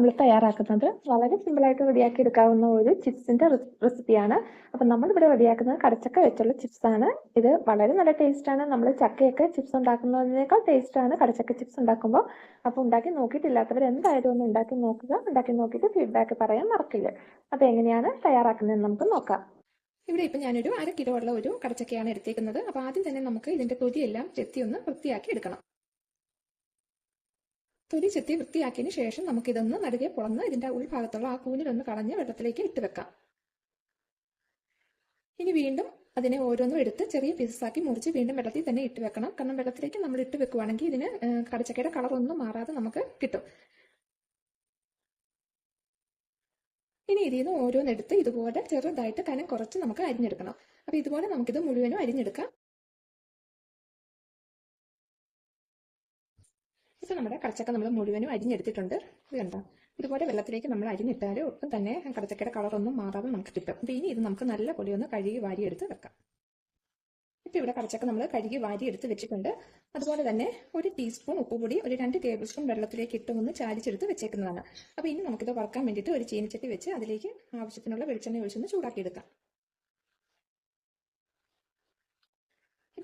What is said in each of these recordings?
നമ്മൾ തയ്യാറാക്കുന്നത്. വളരെ സിമ്പിളായിട്ട് റെഡിയാക്കി എടുക്കാവുന്ന ഒരു ചിപ്സിന്റെ റെസിപ്പിയാണ് അപ്പം നമ്മളിവിടെ റെഡിയാക്കുന്നത് കടച്ചക്ക വെച്ചുള്ള ചിപ്സ് ആണ്. ഇത് വളരെ നല്ല ടേസ്റ്റ് ആണ്. നമ്മൾ ചക്കയൊക്കെ ചിപ്സ് ഉണ്ടാക്കുന്നതിനേക്കാൾ ടേസ്റ്റ് ആണ് കടച്ചക്ക ചിപ്സ് ഉണ്ടാക്കുമ്പോൾ. അപ്പോൾ ഉണ്ടാക്കി നോക്കിയിട്ടില്ലാത്തവർ എന്തായാലും ഒന്ന് ഉണ്ടാക്കി നോക്കുക. ഉണ്ടാക്കി നോക്കിയിട്ട് ഫീഡ്ബാക്ക് പറയാൻ മറക്കില്ല അപ്പോൾ എങ്ങനെയാണ് തയ്യാറാക്കുന്നതെന്ന് നമുക്ക് നോക്കാം. ഇവിടെ ഇപ്പം ഞാനൊരു അര കിലോ ഉള്ള ഒരു കടച്ചക്കയാണ് എടുത്തേക്കുന്നത്. അപ്പോൾ ആദ്യം തന്നെ നമുക്ക് ഇതിന്റെ തൊലിയെല്ലാം ചെത്തി ഒന്ന് വൃത്തിയാക്കി എടുക്കണം. തൊലി ചെത്തി വൃത്തിയാക്കിയതിന് ശേഷം നമുക്കിതൊന്ന് നടുകെ പുളന്ന് ഇതിന്റെ ഉൾഭാഗത്തുള്ള ആ കൂനിലൊന്ന് കളഞ്ഞ് വെള്ളത്തിലേക്ക് ഇട്ട് വെക്കാം. ഇനി വീണ്ടും അതിനെ ഓരോന്നും എടുത്ത് ചെറിയ പീസസാക്കി മുറിച്ച് വീണ്ടും വെള്ളത്തിൽ തന്നെ ഇട്ട് വെക്കണം. കാരണം വെള്ളത്തിലേക്ക് നമ്മൾ ഇട്ട് വെക്കുവാണെങ്കിൽ ഇതിന് കടച്ചക്കയുടെ കളർ ഒന്നും മാറാതെ നമുക്ക് കിട്ടും. ഇനി ഇതിൽ നിന്ന് ഓരോന്നെടുത്ത് ഇതുപോലെ ചെറുതായിട്ട് കനം കുറച്ച് നമുക്ക് അരിഞ്ഞെടുക്കണം. അപ്പൊ ഇതുപോലെ നമുക്കിത് മുഴുവനും അരിഞ്ഞെടുക്കാം. നമ്മുടെ കടച്ചക്ക നമ്മൾ മുഴുവനും അരിഞ്ഞെടുത്തിട്ടുണ്ട്. ഇത് കണ്ടോ? ഇതുപോലെ വെള്ളത്തിലേക്ക് നമ്മൾ അരിഞ്ഞിട്ടാൽ ഒട്ടും തന്നെ കടച്ചക്കയുടെ കളറൊന്നും മാറാതെ നമുക്ക് കിട്ടും. അപ്പോൾ ഇനി ഇത് നമുക്ക് നല്ല പൊടി ഒന്ന് കഴുകി വാരിയെടുത്ത് വെക്കാം. ഇപ്പം ഇവിടെ കടച്ചക്ക നമ്മൾ കഴുകി വാരിയെടുത്ത് വെച്ചിട്ടുണ്ട്. അതുപോലെ തന്നെ ഒരു ടീസ്പൂൺ ഉപ്പുപൊടി ഒരു രണ്ട് ടേബിൾ സ്പൂൺ വെള്ളത്തിലേക്ക് ഇട്ട് ഒന്ന് ചാലിച്ചെടുത്ത് വെച്ചേക്കുന്നതാണ്. അപ്പോൾ ഇനി നമുക്കിത് വറക്കാൻ വേണ്ടിയിട്ട് ഒരു ചീനിച്ചട്ടി വെച്ച് അതിലേക്ക് ആവശ്യത്തിനുള്ള വെളിച്ചെണ്ണ ഒഴിച്ചൊന്ന് ചൂടാക്കിയെടുക്കാം.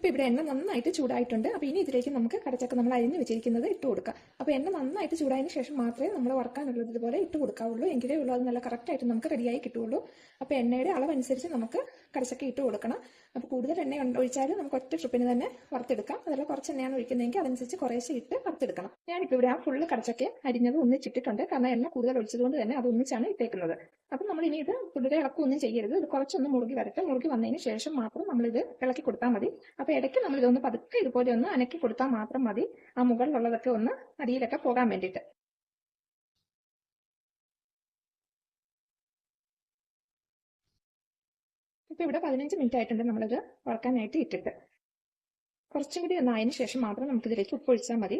ഇപ്പൊ ഇവിടെ എണ്ണ നന്നായിട്ട് ചൂടായിട്ടുണ്ട്. അപ്പോൾ ഇനി ഇതിലേക്ക് നമുക്ക് കടച്ചക്ക നമ്മൾ അരിഞ്ഞ് വെച്ചിരിക്കുന്നത് ഇട്ട് കൊടുക്കാം. അപ്പോൾ എണ്ണ നന്നായിട്ട് ചൂടായതിന് ശേഷം മാത്രമേ നമ്മൾ വറക്കാനുള്ളത് ഇതുപോലെ ഇട്ട് കൊടുക്കാവുള്ളൂ. എങ്കിലേ ഉള്ളൂ. അത് നല്ല കറക്റ്റായിട്ട് നമുക്ക് റെഡിയായി കിട്ടുള്ളൂ അപ്പോൾ എണ്ണയുടെ അളവനുസരിച്ച് നമുക്ക് കടച്ചക്ക ഇട്ട് കൊടുക്കണം. അപ്പോൾ കൂടുതൽ എണ്ണ ഉണ്ട് ഒഴിച്ചാൽ നമുക്ക് ഒറ്റ ട്രിപ്പിന് തന്നെ വറുത്തെടുക്കാം. അതല്ല കുറച്ച് എണ്ണയാണ് ഒഴിക്കുന്നതെങ്കിൽ അതനുസരിച്ച് കുറേശ്ശെ ഇട്ട് വറുത്തെടുക്കണം. ഞാനിപ്പോൾ ഇവിടെ ആ ഫുള്ള് കടച്ചക്ക അരിഞ്ഞത് ഒന്നിച്ചിട്ടിട്ടുണ്ട്. കാരണം എണ്ണ കൂടുതൽ ഒഴിച്ചതുകൊണ്ട് തന്നെ അത് ഒന്നിച്ചാണ് ഇട്ടേക്കുന്നത്. അപ്പം നമ്മൾ ഇനി ഇത് കൂടുതൽ ഇളക്കൊന്നും ചെയ്യരുത്. ഇത് കുറച്ചൊന്ന് മുറുകി വരട്ടെ. മുറുകി വന്നതിന് ശേഷം മാത്രം നമ്മളിത് ഇളക്കി കൊടുത്താൽ മതി. അപ്പൊ ഇടയ്ക്ക് നമ്മൾ ഇതൊന്ന് പതുക്കെ ഇതുപോലെ ഒന്ന് അനക്കി കൊടുത്താൽ മാത്രം മതി. ആ മുകളിലുള്ളതൊക്കെ ഒന്ന് അടിയിലൊക്കെ പോകാൻ വേണ്ടിയിട്ട്. ഇപ്പൊ ഇവിടെ പതിനഞ്ച് മിനിറ്റ് ആയിട്ടുണ്ട് നമ്മളിത് വറക്കാനായിട്ട് ഇട്ടിട്ട്. കുറച്ചും കൂടി ഒന്ന് ആയതിനു ശേഷം മാത്രം നമുക്കിതിലേക്ക് ഉപ്പ് ഒഴിച്ചാൽ മതി.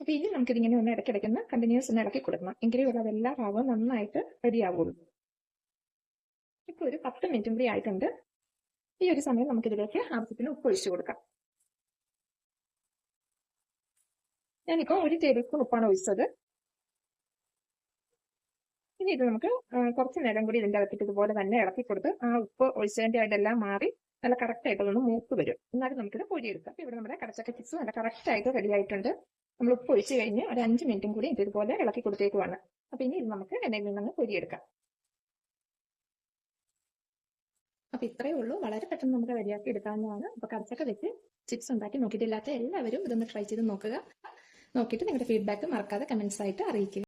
അപ്പൊ ഇനി നമുക്കിതിങ്ങനെ ഒന്ന് ഇടയ്ക്കിടയ്ക്ക് ഒന്ന് കണ്ടിന്യൂസ് ഒന്ന് ഇളക്കി കൊടുക്കണം. എങ്കിലേ ഉള്ള എല്ലാ ഭാഗവും നന്നായിട്ട് റെഡി ആവുള്ളൂ. ഇപ്പൊ ഒരു പത്ത് മിനിറ്റും കൂടി ആയിട്ടുണ്ട്. ഈ ഒരു സമയം നമുക്കിതിലേക്ക് ആവശ്യത്തിന് ഉപ്പ് ഒഴിച്ചു കൊടുക്കാം. ഞാനിപ്പോ ഒരു ടേബിൾ സ്പൂൺ ഉപ്പാണ് ഒഴിച്ചത്. ഇനി ഇത് നമുക്ക് കുറച്ച് നേരം കൂടി ഇതിന്റെ അകത്തിട്ട് ഇതുപോലെ തന്നെ ഇളക്കി കൊടുത്ത് ആ ഉപ്പ് ഒഴിച്ചതിന്റെ ആയിട്ടെല്ലാം മാറി നല്ല കറക്റ്റ് ആയിട്ട് ഒന്ന് മൂത്ത് വരും. എന്നാലും നമുക്കിത് പൊടിയെടുക്കാം അപ്പൊ ഇവിടെ നമ്മുടെ കടച്ചക്ക ചിപ്സ് നല്ല കറക്റ്റ് ആയിട്ട് റെഡി ആയിട്ടുണ്ട്. നമ്മൾ ഉപ്പ് ഒഴിച്ച് കഴിഞ്ഞ് ഒരു അഞ്ച് മിനിറ്റും കൂടി ഇത് ഇതുപോലെ ഇളക്കി കൊടുത്തേക്കുവാണ്. അപ്പൊ ഇനി ഇത് നമുക്ക് എണ്ണയിൽ നിന്ന് പൊരിയെടുക്കാം അപ്പൊ ഇത്രയേ ഉള്ളൂ. വളരെ പെട്ടെന്ന് നമുക്ക് റെഡിയാക്കി എടുക്കാവുന്നതാണ്. അപ്പൊ കറച്ചൊക്കെ വെച്ച് ചിപ്സ് ഉണ്ടാക്കി നോക്കിയിട്ടില്ലാത്ത എല്ലാവരും ഇതൊന്ന് ട്രൈ ചെയ്ത് നോക്കുക. നോക്കിയിട്ട് നിങ്ങളുടെ ഫീഡ്ബാക്ക് മറക്കാതെ കമന്റ്സ് ആയിട്ട് അറിയിക്കുക.